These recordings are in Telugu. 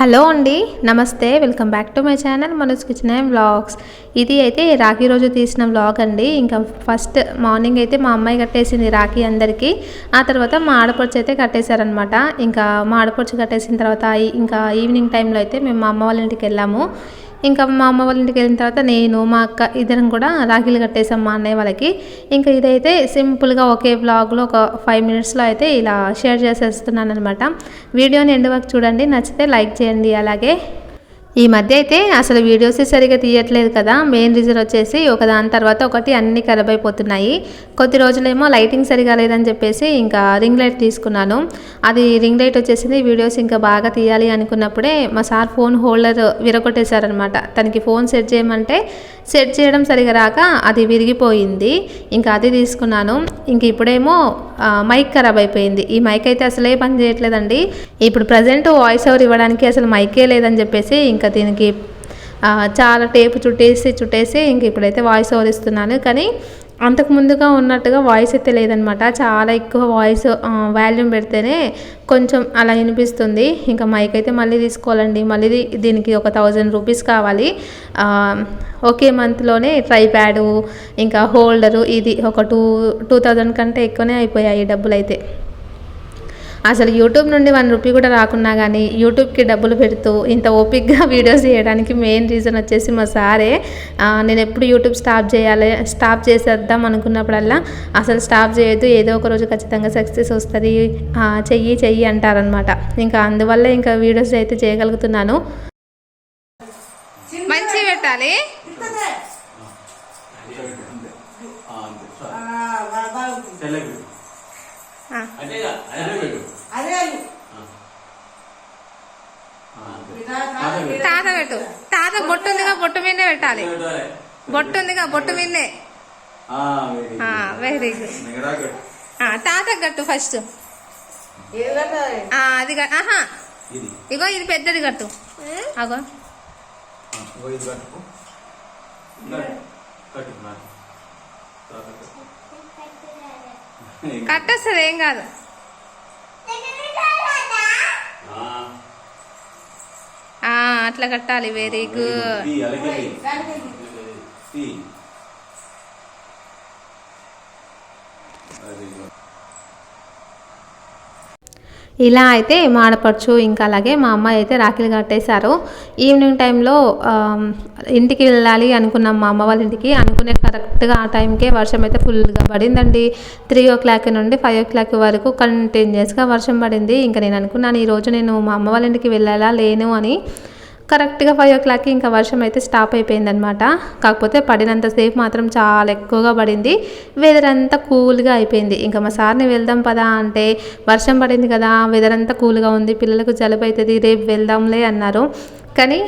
హలో అండి నమస్తే. Welcome back to my channel Manoj kitchen and vlogs. ఇది అయితే రాఖీ రోజు తీసిన వ్లాగ్ అండి. ఇంకా ఫస్ట్ మార్నింగ్ అయితే మా అమ్మాయి కట్టేసింది రాఖీ అందరికీ. ఆ తర్వాత మా ఆడపడుచు అయితే కట్టేశారనమాట ఇంకా మా ఆడపడుచు కట్టేసిన తర్వాత ఇంకా ఈవినింగ్ టైంలో అయితే మేము మా అమ్మ వాళ్ళ ఇంటికి వెళ్ళాము. ఇంకా మా అమ్మ వాళ్ళ ఇంటికి వెళ్ళిన తర్వాత నేను మా అక్క ఇద్దరం కూడా రాఖీలు కట్టేసాం మా అన్నయ్య వాళ్ళకి. ఇంకా ఇదైతే సింపుల్గా ఒకే బ్లాగ్లో ఒక ఫైవ్ మినిట్స్లో అయితే ఇలా షేర్ చేసేస్తున్నాను అనమాట వీడియోని ఎండ్ వరకు చూడండి. నచ్చితే లైక్ చేయండి. అలాగే ఈ మధ్య అయితే అసలు వీడియోస్ సరిగా తీయట్లేదు కదా. మెయిన్ రీజన్ వచ్చేసి ఒక దాని తర్వాత ఒకటి అన్ని ఖరాబ్ అయిపోతున్నాయి. కొద్ది రోజులేమో లైటింగ్ సరిగా లేదని చెప్పేసి ఇంకా రింగ్ లైట్ తీసుకున్నాను. అది రింగ్ లైట్ వచ్చేసింది వీడియోస్ ఇంకా బాగా తీయాలి అనుకున్నప్పుడే మా సార్ ఫోన్ హోల్డర్ విరగొట్టేశారనమాట తనకి ఫోన్ సెట్ చేయమంటే సెట్ చేయడం సరిగా రాక అది విరిగిపోయింది. ఇంకా అది తీసుకున్నాను. ఇంక ఇప్పుడేమో మైక్ ఖరాబ్ అయిపోయింది. ఈ మైక్ అయితే అసలే పని చేయట్లేదండి. ఇప్పుడు ప్రజెంట్ వాయిస్ ఓవర్ ఇవ్వడానికి అసలు మైకే లేదని చెప్పేసి ఇంకా దీనికి చాలా టేపు చుట్టేసి చుట్టేసి ఇంక ఇప్పుడైతే వాయిస్ ఓవర్ ఇస్తున్నాను. కానీ అంతకు ముందుగా ఉన్నట్టుగా వాయిస్ అయితే లేదనమాట చాలా ఎక్కువ వాయిస్ వాల్యూమ్ పెడితేనే కొంచెం అలా వినిపిస్తుంది. ఇంకా మైక్ అయితే మళ్ళీ తీసుకోవాలండి. మళ్ళీ దీనికి ఒక థౌజండ్ రూపీస్ కావాలి. ఒకే మంత్లోనే ట్రై ప్యాడు ఇంకా హోల్డరు ఇది ఒక టూ టూ థౌజండ్ కంటే ఎక్కువనే అయిపోయాయి డబ్బులు అయితే అసలు యూట్యూబ్ నుండి వన్ రూపీ కూడా రాకున్నా కానీ యూట్యూబ్కి డబ్బులు పెడుతూ ఇంత ఓపిక్గా వీడియోస్ చేయడానికి మెయిన్ రీజన్ వచ్చేసి మా సారే. నేను ఎప్పుడు యూట్యూబ్ స్టాప్ చేయాలి స్టాప్ చేసేద్దాం అనుకున్నప్పుడల్లా అసలు స్టాప్ చేయొద్దు ఏదో ఒక రోజు ఖచ్చితంగా సక్సెస్ వస్తుంది. చెయ్యి చెయ్యి అంటారనమాట ఇంకా అందువల్ల ఇంకా వీడియోస్ అయితే చేయగలుగుతున్నాను. మంచి పెట్టాలి. తాత పెట్టు. తాత బొట్టు ఉందిగా బొట్టు మీదే పెట్టాలి. బొట్టు ఉందిగా బొట్టు మీదే. Very good. తాత గట్టు ఫస్ట్. అది గ- ఆహా. ఇది. ఇగో ఇది పెద్దది కట్టు. అగో. కట్టు. కట్టేస్తుంది ఏం కాదు. అట్లా కట్టాలి వెరీ. గుడ్ ఇలా అయితే మాడపడుచు ఇంకా అలాగే మా అమ్మాయి అయితే రాఖీలు కట్టేశారు. ఈవినింగ్ టైంలో ఇంటికి వెళ్ళాలి అనుకున్నాం మా అమ్మ వాళ్ళ ఇంటికి. అనుకునే కరెక్ట్గా ఆ టైంకే వర్షం అయితే ఫుల్గా పడిందండి. త్రీ ఓ క్లాక్ నుండి ఫైవ్ ఓ క్లాక్ వరకు కంటిన్యూస్గా వర్షం పడింది. ఇంకా నేను అనుకున్నాను ఈరోజు నేను మా అమ్మ వాళ్ళ ఇంటికి వెళ్ళాలా లేను అని. కరెక్ట్గా ఫైవ్ ఓ క్లాక్కి ఇంకా వర్షం అయితే స్టాప్ అయిపోయిందనమాట కాకపోతే పడినంతసేపు మాత్రం చాలా ఎక్కువగా పడింది. వెదర్ అంతా కూల్గా అయిపోయింది. ఇంకా మా సార్ని వెళ్దాం పదా అంటే వర్షం పడింది కదా వెదర్ అంతా కూల్గా ఉంది పిల్లలకు జలుబు అవుతుంది రేపు వెళ్దాంలే అన్నారు. కానీ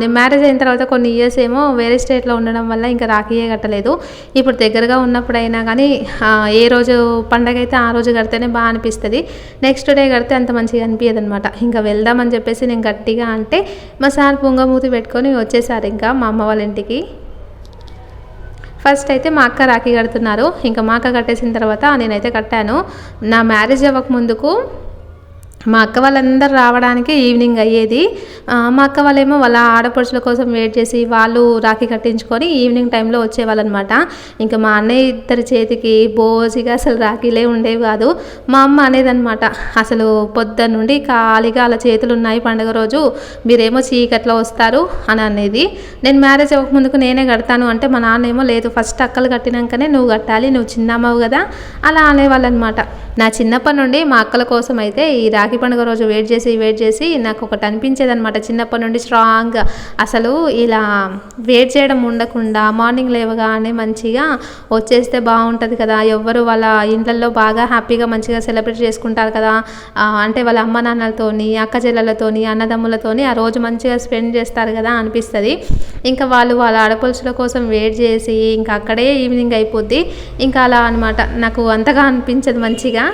నేను మ్యారేజ్ అయిన తర్వాత కొన్ని ఇయర్స్ ఏమో వేరే స్టేట్లో ఉండడం వల్ల ఇంకా రాఖీయే కట్టలేదు. ఇప్పుడు దగ్గరగా ఉన్నప్పుడైనా కానీ ఏ రోజు పండగ అయితే ఆ రోజు కడితేనే బాగా అనిపిస్తుంది. నెక్స్ట్ డే కడితే అంత మంచిగా అనిపించదు అనమాట ఇంకా వెళ్దామని చెప్పేసి నేను గట్టిగా అంటే మా సార్ పొంగమూతి పెట్టుకొని వచ్చేసారు ఇంకా మా అమ్మ వాళ్ళ ఇంటికి. ఫస్ట్ అయితే మా అక్క రాఖీ కడుతున్నారు. ఇంకా మా అక్క కట్టేసిన తర్వాత నేనైతే కట్టాను. నా మ్యారేజ్ అవ్వక ముందుకు మా అక్క వాళ్ళందరూ రావడానికి ఈవినింగ్ అయ్యేది. మా అక్క వాళ్ళేమో వాళ్ళ ఆడపడుచుల కోసం వెయిట్ చేసి వాళ్ళు రాఖీ కట్టించుకొని ఈవినింగ్ టైంలో వచ్చేవాళ్ళనమాట. ఇంకా మా అన్నయ్య ఇద్దరి చేతికి బోసిగా అసలు రాఖీలే ఉండేవి కాదు. మా అమ్మ అనేదన్నమాట అసలు పొద్దున్న నుండి ఖాళీగా అలా చేతులు ఉన్నాయి పండుగ రోజు మీరేమో చీకట్లో వస్తారు అని అనేది. నేను మ్యారేజ్ అవ్వక ముందుకు నేనే కడతాను అంటే మా నాన్న ఏమో లేదు ఫస్ట్ అక్కలు కట్టినాకనే నువ్వు కట్టాలి నువ్వు చిన్నమ్మవు కదా అలా అనేవాళ్ళనమాట. నా చిన్నప్పటి నుండి మా అక్కల కోసం అయితే ఈ రాఖీ పండుగ రోజు వెయిట్ చేసి వెయిట్ చేసి నాకు ఒకటి అనిపించేది అనమాట చిన్నప్పటి నుండి స్ట్రాంగ్గా అసలు ఇలా వెయిట్ చేయడం ఉండకుండా మార్నింగ్ లేవగానే మంచిగా వచ్చేస్తే బాగుంటుంది కదా. ఎవ్వరు వాళ్ళ ఇండ్లలో బాగా హ్యాపీగా మంచిగా సెలబ్రేట్ చేసుకుంటారు కదా. అంటే వాళ్ళ అమ్మ నాన్నలతోని అక్క చెల్లెలతోని అన్నదమ్ములతోని ఆ రోజు మంచిగా స్పెండ్ చేస్తారు కదా అనిపిస్తుంది. ఇంకా వాళ్ళు వాళ్ళ ఆడపడుచుల కోసం వెయిట్ చేసి ఇంకా అక్కడే ఈవినింగ్ అయిపోద్ది. ఇంకా అలా అనమాట నాకు అంతగా అనిపించదు మంచిగా.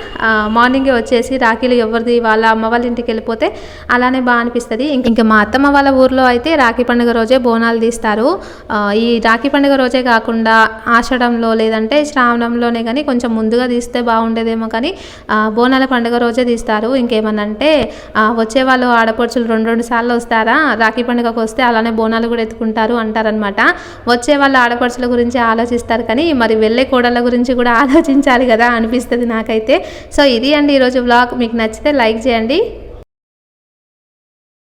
మార్నింగే వచ్చేసి రాఖీలు ఎవరిది వాళ్ళ అమ్మ వాళ్ళ ఇంటికి వెళ్ళిపోతే అలానే బాగా అనిపిస్తుంది. ఇంకా మా అత్తమ్మ వాళ్ళ ఊర్లో అయితే రాఖీ పండుగ రోజే బోనాలు తీస్తారు. ఈ రాఖీ పండుగ రోజే కాకుండా ఆషడంలో లేదంటే శ్రావణంలోనే కానీ కొంచెం ముందుగా తీస్తే బాగుండేదేమో కానీ బోనాల పండుగ రోజే తీస్తారు. ఇంకేమనంటే వచ్చే వాళ్ళు ఆడపడుచులు రెండు రెండు సార్లు వస్తారా? రాఖీ పండుగకు వస్తే అలానే బోనాలు కూడా ఎత్తుకుంటారు అంటారనమాట వచ్చే వాళ్ళు ఆడపడుచుల గురించి ఆలోచిస్తారు కానీ మరి వెళ్ళే కోడళ్ళ గురించి కూడా ఆలోచించాలి కదా అనిపిస్తుంది నాకైతే. సో ఇది అండి ఈరోజు బ్లాగ్ మీకు నచ్చితే లైక్ లైక్ చేయండి.